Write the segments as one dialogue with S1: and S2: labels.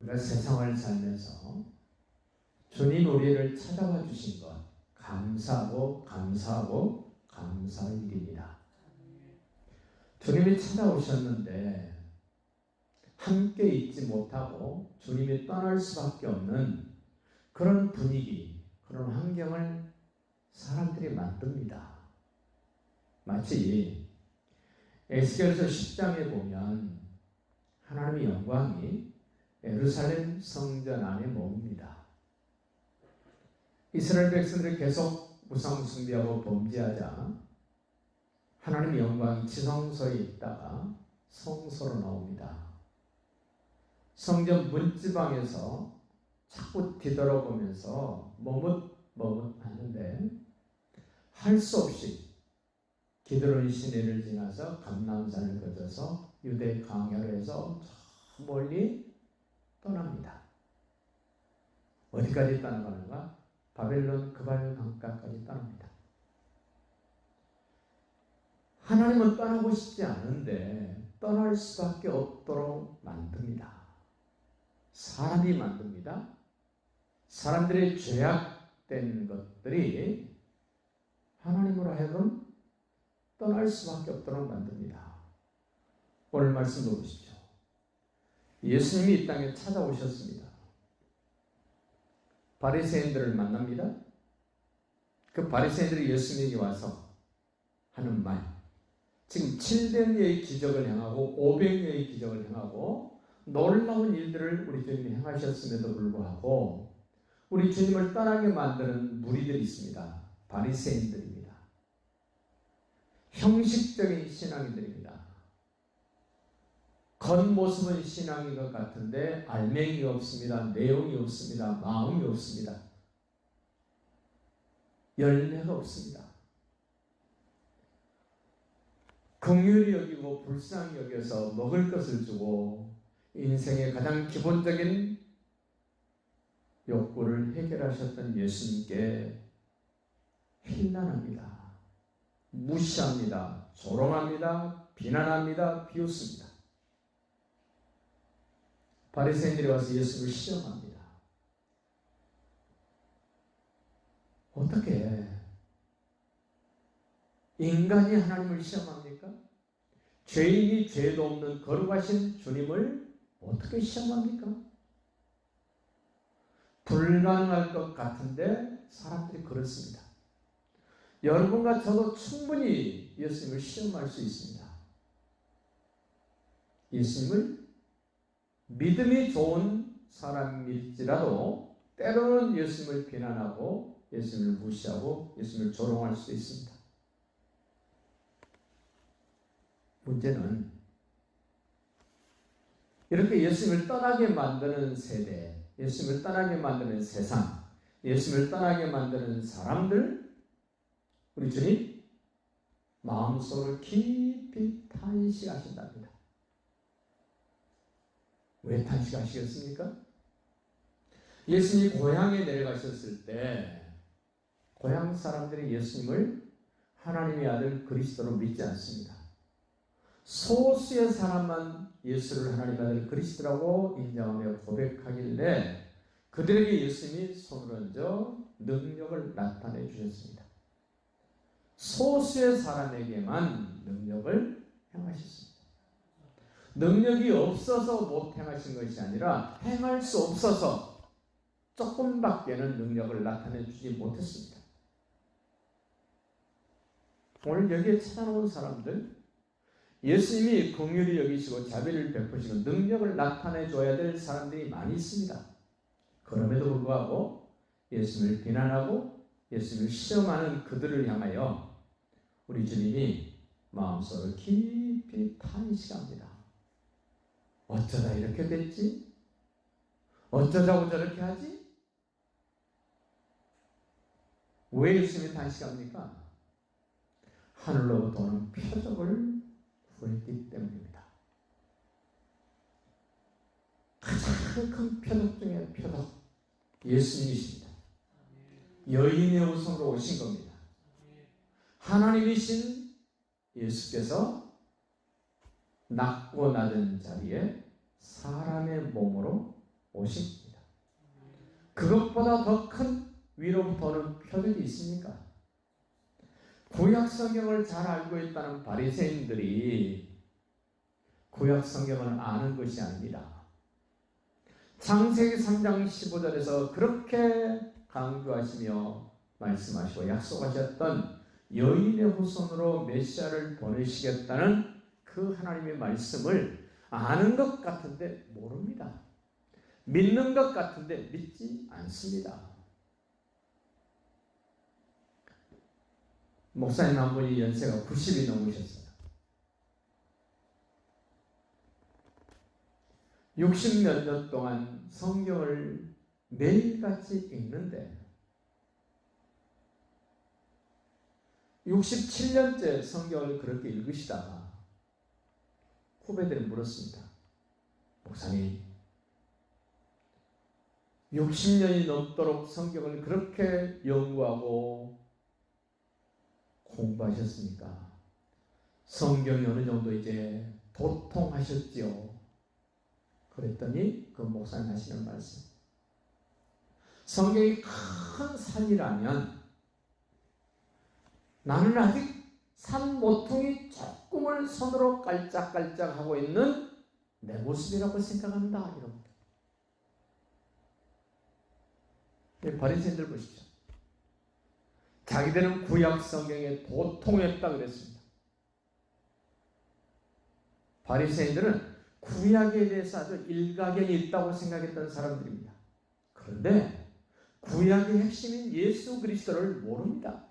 S1: 우리가 세상을 살면서 주님 우리를 찾아와 주신 것 감사하고 감사하고 감사할 일입니다. 주님이 찾아오셨는데 함께 있지 못하고 주님이 떠날 수밖에 없는 그런 분위기, 그런 환경을 사람들이 만듭니다. 마치 에스겔서 10장에 보면 하나님의 영광이 예루살렘 성전 안에 머뭅니다. 이스라엘 백성들이 계속 우상 숭배하고 범죄하자 하나님의 영광이 지성소에 있다가 성소로 나옵니다. 성전 문지방에서 자꾸 뒤돌아보면서 머뭇머뭇 하는데 할 수 없이 기드론 시내를 지나서 감남산을 거쳐서 유대 강야로 해서 저 멀리 떠납니다. 어디까지 떠나가는가? 바벨론 그발 강가까지 떠납니다. 하나님은 떠나고 싶지 않은데 떠날 수밖에 없도록 만듭니다. 사람이 만듭니다. 사람들의 죄악된 것들이 하나님으로 하여금 떠날 수밖에 없도록 만듭니다. 오늘 말씀 보십시오. 예수님이 이 땅에 찾아오셨습니다. 바리새인들을 만납니다. 그 바리새인들이 예수님에게 와서 하는 말. 지금 700여의 기적을 행하고 500여의 기적을 행하고 놀라운 일들을 우리 주님이 행하셨음에도 불구하고 우리 주님을 떠나게 만드는 무리들이 있습니다. 바리새인들입니다. 형식적인 신앙인들입니다. 겉모습은 신앙인 것 같은데 알맹이 없습니다. 내용이 없습니다. 마음이 없습니다. 열매가 없습니다. 긍휼히 여기고 불쌍히 여겨서 먹을 것을 주고 인생의 가장 기본적인 욕구를 해결하셨던 예수님께 힐난합니다. 무시합니다. 조롱합니다. 비난합니다. 비웃습니다. 바리새인들이 와서 예수를 시험합니다. 어떻게 인간이 하나님을 시험합니까? 죄인이 죄도 없는 거룩하신 주님을 어떻게 시험합니까? 불가능할 것 같은데 사람들이 그렇습니다. 여러분과 저도 충분히 예수님을 시험할 수 있습니다. 예수님을 믿음이 좋은 사람일지라도 때로는 예수님을 비난하고 예수님을 무시하고 예수님을 조롱할 수도 있습니다. 문제는 이렇게 예수님을 떠나게 만드는 세대, 예수님을 떠나게 만드는 세상, 예수님을 떠나게 만드는 사람들, 우리 주님 마음속으로 깊이 탄식하신답니다. 왜 탄식하시겠습니까? 예수님이 고향에 내려가셨을 때 고향 사람들이 예수님을 하나님의 아들 그리스도로 믿지 않습니다. 소수의 사람만 예수를 하나님의 아들 그리스도라고 인정하며 고백하길래 그들에게 예수님이 손을 얹어 능력을 나타내 주셨습니다. 소수의 사람에게만 능력을 행하셨습니다. 능력이 없어서 못 행하신 것이 아니라 행할 수 없어서 조금밖에는 능력을 나타내 주지 못했습니다. 오늘 여기에 찾아온 사람들, 예수님이 긍휼히 여기시고 자비를 베푸시고 능력을 나타내 줘야 될 사람들이 많이 있습니다. 그럼에도 불구하고 예수님을 비난하고 예수님을 시험하는 그들을 향하여 우리 주님이 마음속으로 깊이 탄식합니다. 어쩌다 이렇게 됐지? 어쩌자고 저렇게 하지? 왜 예수님이 탄식합니까? 하늘로부터 오는 표적을 구했기 때문입니다. 가장 큰 표적 중에 표적, 예수님이십니다. 여인의 우성으로 오신 겁니다. 하나님이신 예수께서 낮고 낮은 자리에 사람의 몸으로 오신 겁니다. 그것보다 더 큰 위로부터는 표적이 있습니까? 구약 성경을 잘 알고 있다는 바리새인들이 구약 성경을 아는 것이 아닙니다. 창세기 3장 15절에서 그렇게 강조하시며 말씀하시고 약속하셨던 여인의 후손으로 메시아를 보내시겠다는 그 하나님의 말씀을 아는 것 같은데 모릅니다. 믿는 것 같은데 믿지 않습니다. 목사님 한 분이 연세가 90이 넘으셨어요. 60몇 년 동안 성경을 매일같이 읽는데 67년째 성경을 그렇게 읽으시다가 후배들이 물었습니다. 목사님, 60년이 넘도록 성경을 그렇게 연구하고 공부하셨습니까? 성경이 어느 정도 이제 도통하셨지요? 그랬더니 그 목사님 하시는 말씀. 성경이 큰 산이라면 나는 아직 산 모퉁이 조금을 손으로 깔짝깔짝 하고 있는 내 모습이라고 생각한다. 이런 바리새인들 보십시오. 자기들은 구약 성경에 도통했다 그랬습니다. 바리새인들은 구약에 대해서 아주 일가견이 있다고 생각했던 사람들입니다. 그런데 구약의 핵심인 예수 그리스도를 모릅니다.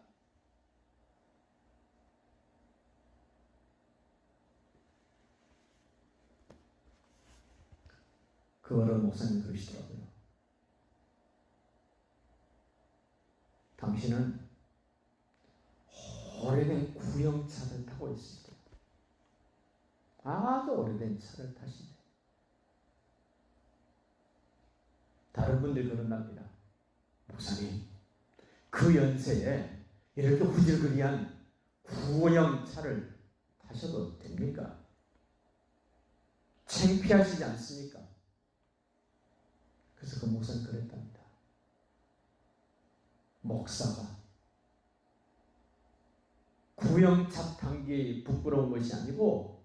S1: 그 어른 목사님 그러시더라고요. 당신은 오래된 구형차를 타고 있습니다. 아주 오래된 차를 타시네. 다른 분들 그런답니다. 목사님, 그 연세에 이렇게 후질그리한 구형 차를 타셔도 됩니까? 창피하시지 않습니까? 그래서 그 목사는 그랬답니다. 목사가 구형차 탄게 부끄러운 것이 아니고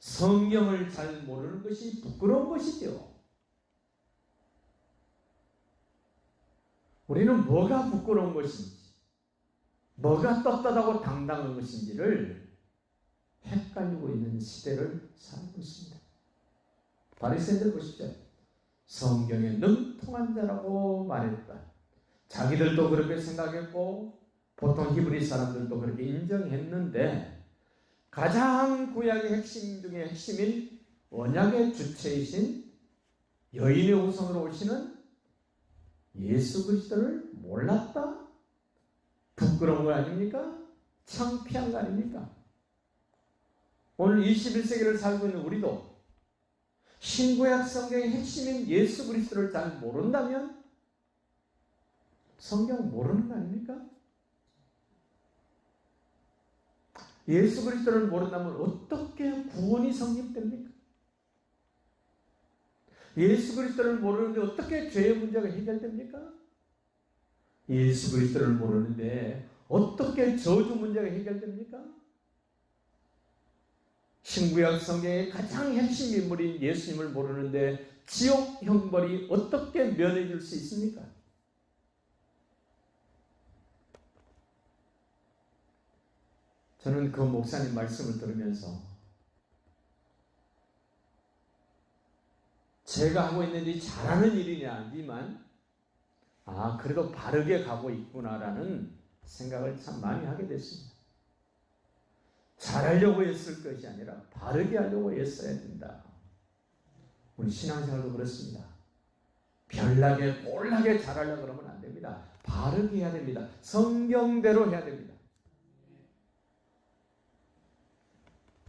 S1: 성경을 잘 모르는 것이 부끄러운 것이죠. 우리는 뭐가 부끄러운 것인지, 뭐가 떳떳하고 당당한 것인지를 헷갈리고 있는 시대를 살고 있습니다. 바리새인들 보십시오. 성경에 능통한 자라고 말했다. 자기들도 그렇게 생각했고 보통 히브리 사람들도 그렇게 인정했는데 가장 구약의 핵심 중에 핵심인 언약의 주체이신 여인의 우선으로 오시는 예수 그리스도를 몰랐다? 부끄러운 거 아닙니까? 창피한 거 아닙니까? 오늘 21세기를 살고 있는 우리도 신구약 성경의 핵심인 예수 그리스도를 잘 모른다면 성경 모르는 거 아닙니까? 예수 그리스도를 모른다면 어떻게 구원이 성립됩니까? 예수 그리스도를 모르는데 어떻게 죄의 문제가 해결됩니까? 예수 그리스도를 모르는데 어떻게 저주 문제가 해결됩니까? 신구약 성경의 가장 핵심 인물인 예수님을 모르는데 지옥 형벌이 어떻게 면해줄 수 있습니까? 저는 그 목사님 말씀을 들으면서 제가 하고 있는 일이 잘하는 일이냐 아니지만 아 그래도 바르게 가고 있구나라는 생각을 참 많이 하게 됐습니다. 잘하려고 했을 것이 아니라 바르게 하려고 했어야 된다. 우리 신앙생활도 그렇습니다. 별나게 꼴나게 잘하려고 그러면 안 됩니다. 바르게 해야 됩니다. 성경대로 해야 됩니다.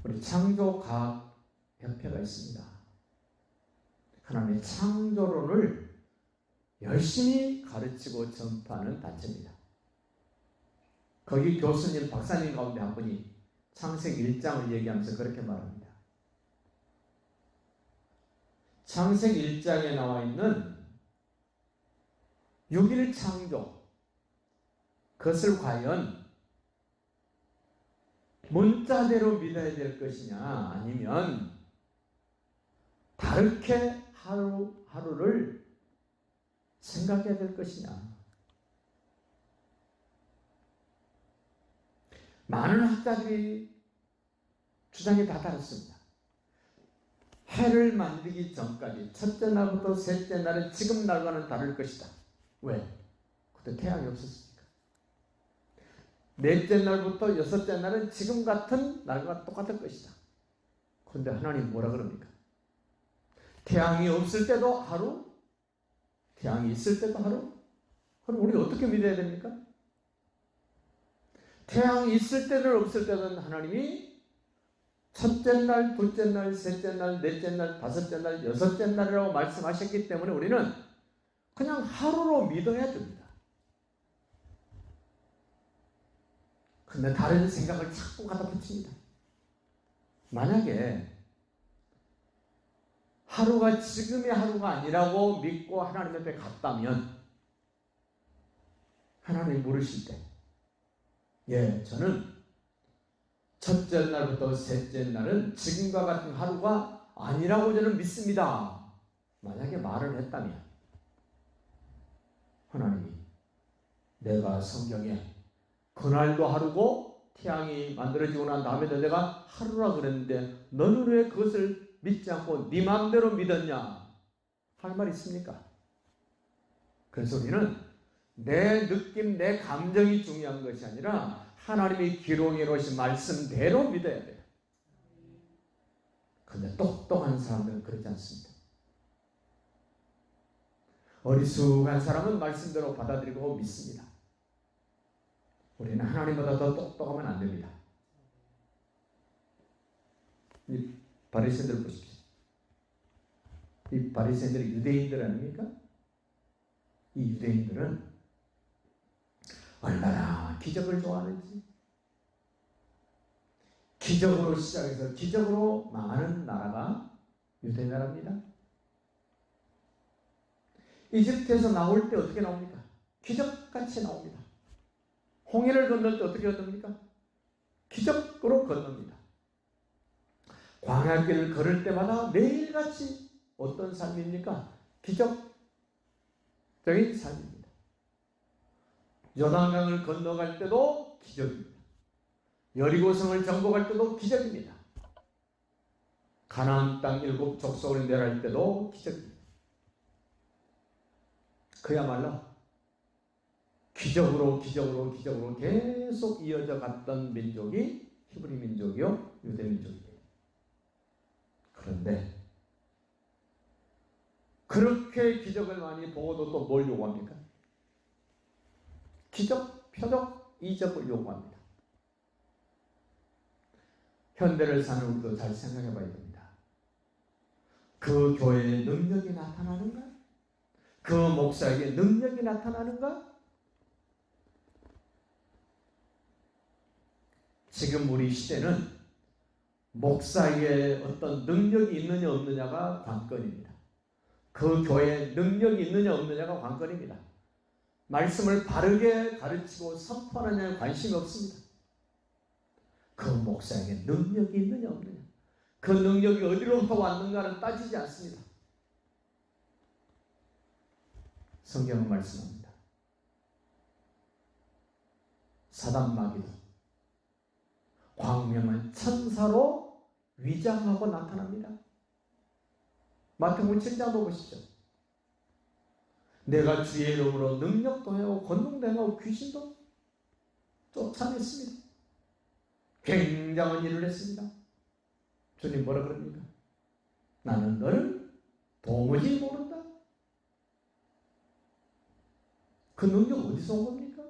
S1: 우리 창조과학 협회가 있습니다. 하나님의 창조론을 열심히 가르치고 전파하는 단체입니다. 거기 교수님, 박사님 가운데 한 분이 창세기 1장을 얘기하면서 그렇게 말합니다. 창생 1장에 나와 있는 6일 창조 그것을 과연 문자대로 믿어야 될 것이냐 아니면 다르게 하루 하루를 생각해야 될 것이냐 많은 학자들이 주장이 다 다릅니다. 해를 만들기 전까지 첫째 날부터 셋째 날은 지금 날과는 다를 것이다. 왜? 그때 태양이 없었으니까. 넷째 날부터 여섯째 날은 지금 같은 날과 똑같을 것이다. 그런데 하나님 뭐라 그럽니까? 태양이 없을 때도 하루, 태양이 있을 때도 하루. 그럼 우리 어떻게 믿어야 됩니까? 태양이 있을 때는 없을 때는 하나님이 첫째 날, 둘째 날, 셋째 날, 넷째 날, 다섯째 날, 여섯째 날이라고 말씀하셨기 때문에 우리는 그냥 하루로 믿어야 됩니다. 근데 다른 생각을 자꾸 갖다 붙입니다. 만약에 하루가 지금의 하루가 아니라고 믿고 하나님 앞에 갔다면 하나님이 물으실 때 예, 저는 첫째 날부터 셋째 날은 지금과 같은 하루가 아니라고 저는 믿습니다. 만약에 말을 했다면 하나님이 내가 성경에 그날도 하루고 태양이 만들어지고 난 다음에도 내가 하루라 그랬는데 너는 왜 그것을 믿지 않고 네 마음대로 믿었냐? 할 말 있습니까? 그래서 우리는 내 느낌, 내 감정이 중요한 것이 아니라 하나님이 기록해 놓으신 말씀대로 믿어야 돼요. 근데 똑똑한 사람들은 그렇지 않습니다. 어리숙한 사람은 말씀대로 받아들이고 믿습니다. 우리는 하나님보다 더 똑똑하면 안 됩니다. 이 바리새인들 보십시오. 이 바리새인들이 유대인들 아닙니까? 이 유대인들은 얼마나 기적을 좋아하는지 기적으로 시작해서 기적으로 망하는 나라가 유대 나라입니다. 이집트에서 나올 때 어떻게 나옵니까? 기적같이 나옵니다. 홍해를 건널 때 어떻게 건넙니까? 기적으로 건넙니다. 광야길을 걸을 때마다 매일같이 어떤 삶입니까? 기적적인 삶입니다. 요단강을 건너갈 때도 기적입니다. 여리고성을 정복할 때도 기적입니다. 가나안 땅 일곱 족속을 멸할 때도 기적입니다. 그야말로 기적으로 기적으로 기적으로 계속 이어져 갔던 민족이 히브리 민족이요 유대 민족이에요. 그런데 그렇게 기적을 많이 보고도 또 뭘 요구합니까? 기적, 표적, 이적을 요구합니다. 현대를 사는 우리도 잘 생각해 봐야 됩니다. 그 교회의 능력이 나타나는가? 그 목사에게 능력이 나타나는가? 지금 우리 시대는 목사에게 어떤 능력이 있느냐 없느냐가 관건입니다. 그 교회에 능력이 있느냐 없느냐가 관건입니다. 말씀을 바르게 가르치고 선포하느냐에 관심이 없습니다. 그 목사에게 능력이 있느냐 없느냐. 그 능력이 어디로부터 왔는가는 따지지 않습니다. 성경은 말씀합니다. 사단 마귀도 광명은 천사로 위장하고 나타납니다. 마태복음 7장 보시죠. 내가 주의 이름으로 능력도 해고 권능도 해고 귀신도 쫓아냈습니다. 굉장한 일을 했습니다. 주님 뭐라 그럽니까? 나는 너를 도무지 모른다. 그 능력 어디서 온 겁니까?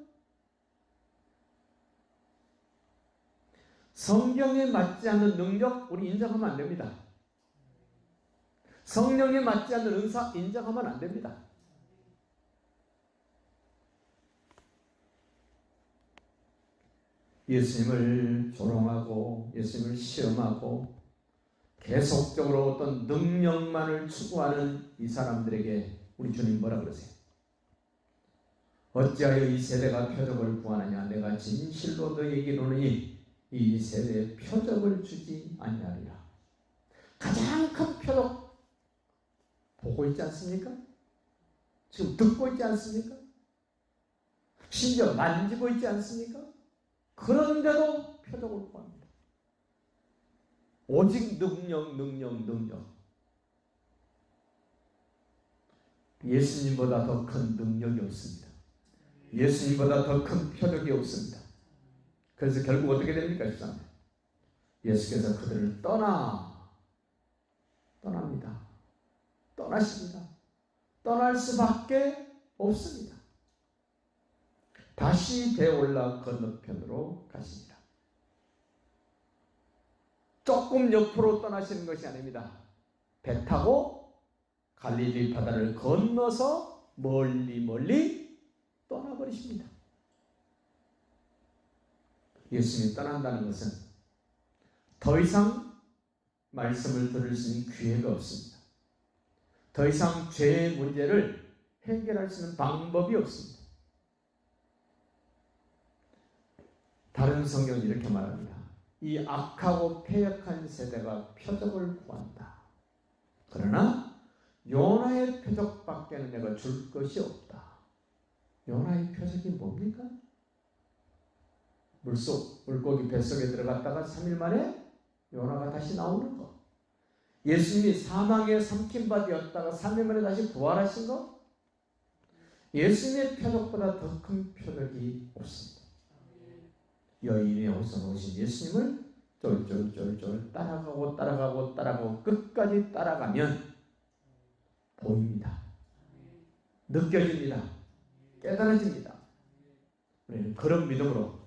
S1: 성경에 맞지 않는 능력 우리 인정하면 안 됩니다. 성령에 맞지 않는 은사 인정하면 안 됩니다. 예수님을 조롱하고 예수님을 시험하고 계속적으로 어떤 능력만을 추구하는 이 사람들에게 우리 주님 뭐라 그러세요? 어찌하여 이 세대가 표적을 구하느냐 내가 진실로 너에게 이르노니 이 세대에 표적을 주지 아니하리라 가장 큰 표적 보고 있지 않습니까? 지금 듣고 있지 않습니까? 심지어 만지고 있지 않습니까? 그런데도 표적을 구합니다. 오직 능력, 능력, 능력. 예수님보다 더 큰 능력이 없습니다. 예수님보다 더 큰 표적이 없습니다. 그래서 결국 어떻게 됩니까? 13절. 예수께서 그들을 떠나, 떠납니다. 떠나십니다. 떠날 수밖에 없습니다. 다시 되올라 건너편으로 가십니다. 조금 옆으로 떠나시는 것이 아닙니다. 배 타고 갈릴리 바다를 건너서 멀리 멀리 떠나버리십니다. 예수님이 떠난다는 것은 더 이상 말씀을 들을 수 있는 기회가 없습니다. 더 이상 죄의 문제를 해결할 수 있는 방법이 없습니다. 다른 성경은 이렇게 말합니다. 이 악하고 폐역한 세대가 표적을 구한다. 그러나 요나의 표적밖에는 내가 줄 것이 없다. 요나의 표적이 뭡니까? 물속 물고기 뱃속에 들어갔다가 3일 만에 요나가 다시 나오는 것. 예수님이 사망에 삼킨 바 되었다가 3일 만에 다시 부활하신 것. 예수님의 표적보다 더 큰 표적이 없습니다. 여인의 옷을 오신 예수님을 쫄쫄쫄쫄 따라가고 따라가고 따라가고 끝까지 따라가면 보입니다. 느껴집니다. 깨달아집니다. 우리는 그런 믿음으로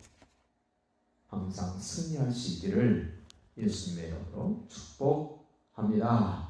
S1: 항상 승리할 수 있기를 예수님의 이름으로 축복합니다.